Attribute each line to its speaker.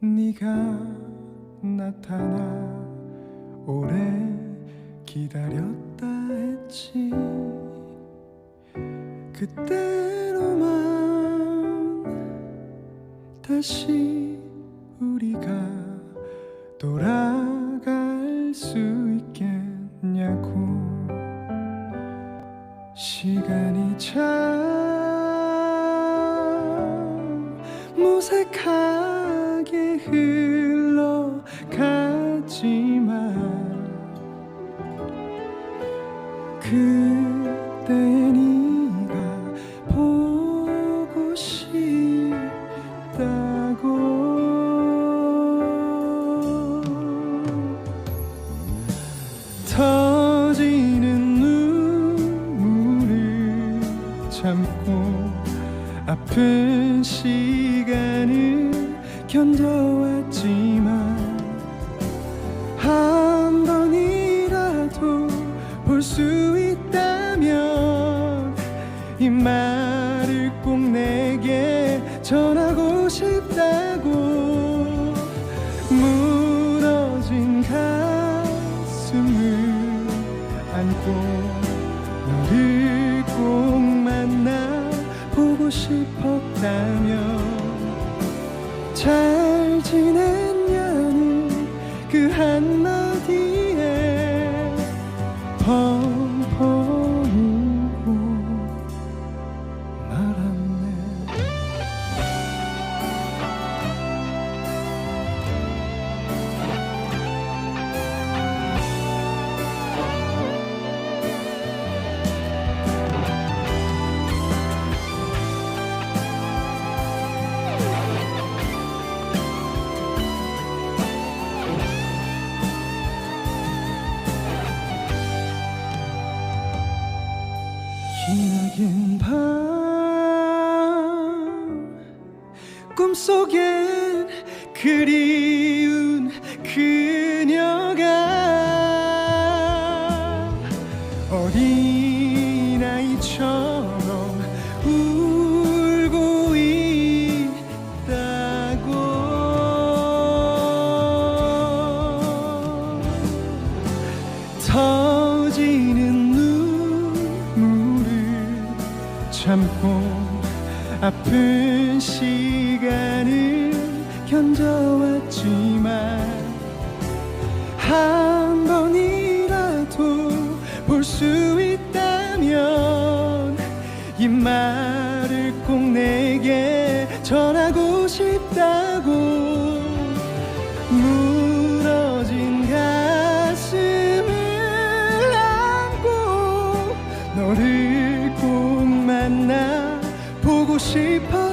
Speaker 1: 네가 나타나 오래 기다렸다 했지. 그때로만 다시 우리가 돌아갈 수 있겠냐고. 시간이 참 흘러가지만 그때 네가 보고 싶다고. 터지는 눈물을 참고 아픈 시간을 견뎌왔지만 한 번이라도 볼 수 있다면 이 말을 꼭 내게 전하고 싶다고 무너진 가슴을 안고 기나긴 밤. 꿈속엔 그리운 그녀가 어린아이처럼 참고 아픈 시간을 견뎌왔지만 한 번이라도 볼 수 있다면 이 말을 꼭 내게 전하고 보고